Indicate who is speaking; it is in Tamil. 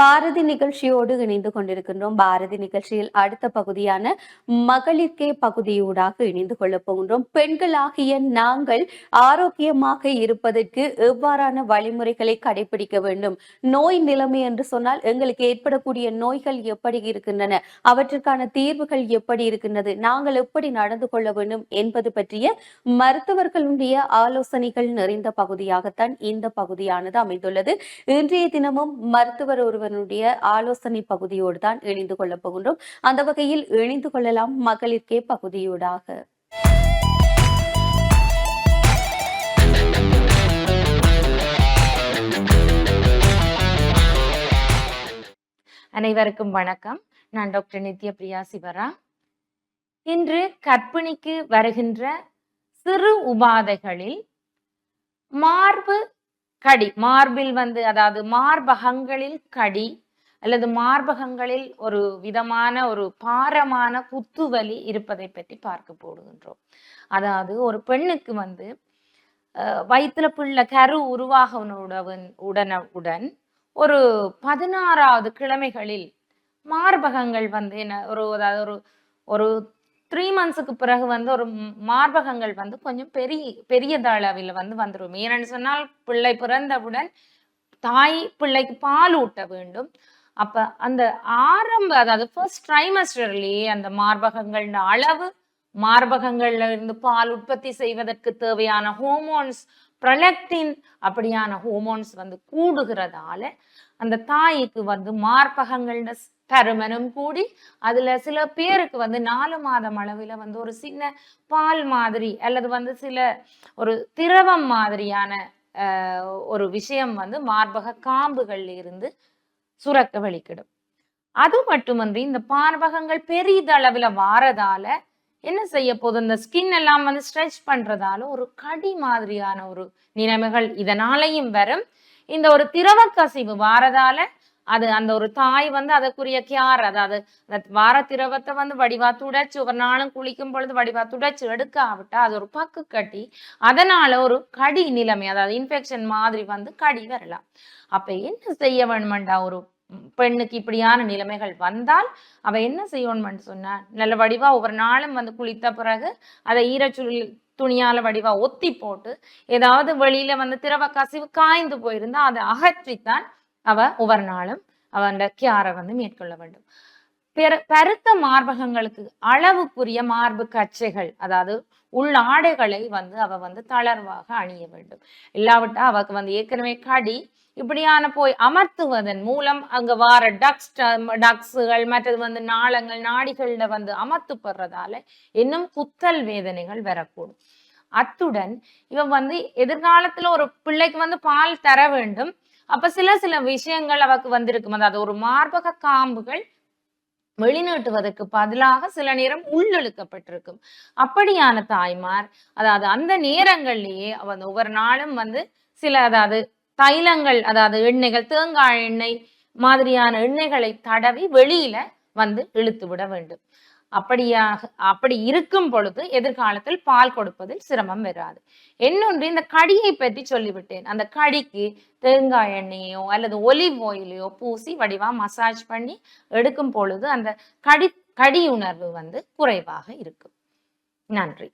Speaker 1: பாரதி நிகழ்ச்சியோடு இணைந்து கொண்டிருக்கின்றோம். பாரதி நிகழ்ச்சியில் அடுத்த பகுதியான மகளிர்கே பகுதியூடாக இணைந்து கொள்ளப் போகின்றோம். பெண்களாகிய நாங்கள் ஆரோக்கியமாக இருப்பதற்கு எவ்வாறான வழிமுறைகளை கடைபிடிக்க வேண்டும்? நோய் நிலைமை என்று சொன்னால் எங்களுக்கு ஏற்படக்கூடிய நோய்கள் எப்படி இருக்கின்றன? அவற்றுக்கான தீர்வுகள் எப்படி இருக்கின்றது? நாங்கள் எப்படி நடந்து கொள்ள வேண்டும் என்பது பற்றிய மருத்துவர்களுடைய ஆலோசனைகள் நிறைந்த பகுதியாகத்தான் இந்த பகுதியானது அமைந்துள்ளது. இன்றைய தினமும் மருத்துவர் ஒருவர் ஒருவனுடைய ஆலோசனை பகுதியோடு தான் இணைந்து கொள்ளப் போகின்றோம். அந்த வகையில் இணைந்து கொள்ளலாம் மகளிர்கே பகுதியூடாக.
Speaker 2: அனைவருக்கும் வணக்கம். நான் டாக்டர் நித்ய பிரியா சிவரா. இன்று கர்ப்பிணிக்கு வருகின்ற சிறு உபாதைகளில் மார்பு கடி மார்பில் வந்து அதாவது மார்பகங்களில் கடி அல்லது மார்பகங்களில் ஒரு விதமான ஒரு பாரமான குத்துவலி இருப்பதை பற்றி பார்க்க போடுகின்றோம். அதாவது ஒரு பெண்ணுக்கு வந்து வயிற்றுல வயித்துல பிள்ளை கரு உருவாக உடன் உடன உடன் ஒரு பதினாறாவது கிழமைகளில் மார்பகங்கள் வந்து என்ன ஒரு அதாவது ஒரு ஒரு த்ரீ மந்த்ஸுக்கு பிறகு வந்து ஒரு மார்பகங்கள் வந்து கொஞ்சம் பெரிய பெரியதளவில் வந்து வந்துடும் ஏன்னு சொன்னால் பிள்ளை பிறந்தவுடன் தாய் பிள்ளைக்கு பால் ஊட்ட வேண்டும். அப்ப அந்த ஆரம்ப அதாவது ஃபர்ஸ்ட் ட்ரைமஸ்டர்லயே அந்த மார்பகங்கள் அளவு மார்பகங்கள்ல இருந்து பால் உற்பத்தி செய்வதற்கு தேவையான ஹோமோன்ஸ் ப்ரொலக்டின் அப்படியான ஹோமோன்ஸ் வந்து கூடுகிறதால அந்த தாய்க்கு வந்து மார்பகங்களோட பருமனும் கூடி அதுல சில பேருக்கு வந்து நாலு மாதம் அளவில் வந்து ஒரு சின்ன பால் மாதிரி அல்லது வந்து சில ஒரு திரவம் மாதிரியான ஒரு விஷயம் வந்து மார்பக காம்புகள்ல இருந்து சுரக்க வெளிக்கிடும் அது மட்டுமன்றி இந்த மார்பகங்கள் பெரிதளவில் வாரதால என்ன செய்ய போகுது? இந்த ஸ்கின் எல்லாம் வந்து ஸ்ட்ரெச் பண்றதால ஒரு கடி மாதிரியான ஒரு நிலைமைகள் இதனாலையும் வரும். இந்த ஒரு திரவ கசிவு வாரதால அது அந்த ஒரு தாய் வந்து அதற்குரிய கியார் அதாவது வார திரவத்தை வந்து வடிவா துடைச்சு ஒரு நாளும் குளிக்கும் பொழுது வடிவா துடைச்சு எடுக்காவிட்டா அது ஒரு பக்கு கட்டி அதனால ஒரு கடி நிலைமை அதாவது இன்ஃபெக்ஷன் மாதிரி வந்து கடி வரலாம். அப்ப என்ன செய்ய வேணுமெண்டா ஒரு பெண்ணுக்கு இப்படியான நிலைமைகள் வந்தால் அவ என்ன செய்யணும்னு சொன்னா நல்ல வடிவா ஒவ்வொரு நாளும் வந்து குளித்த பிறகு அதை ஈரச்சுழி துணியால வடிவா ஒத்தி போட்டு ஏதாவது வெளியில வந்து திரவ கசிவு காய்ந்து போயிருந்தா அதை அகற்றித்தான் அவ ஒவ்வொரு நாளும் அவ அந்த கியாரை வந்து மேற்கொள்ள வேண்டும் பெரு பருத்த மார்பகங்களுக்கு அளவுக்குரிய மார்பு கச்சைகள் அதாவது உள்ள ஆடைகளை வந்து அவ வந்து தளர்வாக அணிய வேண்டும் இல்லாவிட்டா அவக்கு வந்து ஏற்கனவே கடி இப்படியான போய் அமர்த்துவதன் மூலம் அங்க வார டக்ஸ் டக்ஸுகள் மற்றது வந்து நாளங்கள் நாடிகள்ல வந்து அமர்த்தப்படுறதால இன்னும் குத்தல் வேதனைகள் வரக்கூடும் அத்துடன் இவன் வந்து எதிர்காலத்துல ஒரு பிள்ளைக்கு வந்து பால் தர வேண்டும் அப்ப சில சில விஷயங்கள் அவக்கு வந்திருக்கும். அதாவது ஒரு மார்பக காம்புகள் வெளிநாட்டுவதற்கு பதிலாக சில நேரம் உள்ளிழுக்கப்பட்டிருக்கும். அப்படியான தாய்மார் அதாவது அந்த நேரங்கள்லயே அவன் ஒவ்வொரு நாளும் வந்து சில அதாவது தைலங்கள் அதாவது எண்ணெய்கள் தேங்காய் எண்ணெய் மாதிரியான எண்ணெய்களை தடவி வெளியில வந்து இழுத்து விட வேண்டும். அப்படியாக அப்படி இருக்கும் பொழுது எதிர்காலத்தில் பால் கொடுப்பதில் சிரமம் வராது. இன்னொன்று இந்த கடியை பற்றி சொல்லிவிட்டேன். அந்த கடிக்கு தேங்காய் எண்ணெயோ அல்லது ஒலிவ் ஆயிலையோ பூசி வடிவாக மசாஜ் பண்ணி எடுக்கும் பொழுது அந்த கடி கடி உணர்வு வந்து குறைவாக இருக்கும். நன்றி.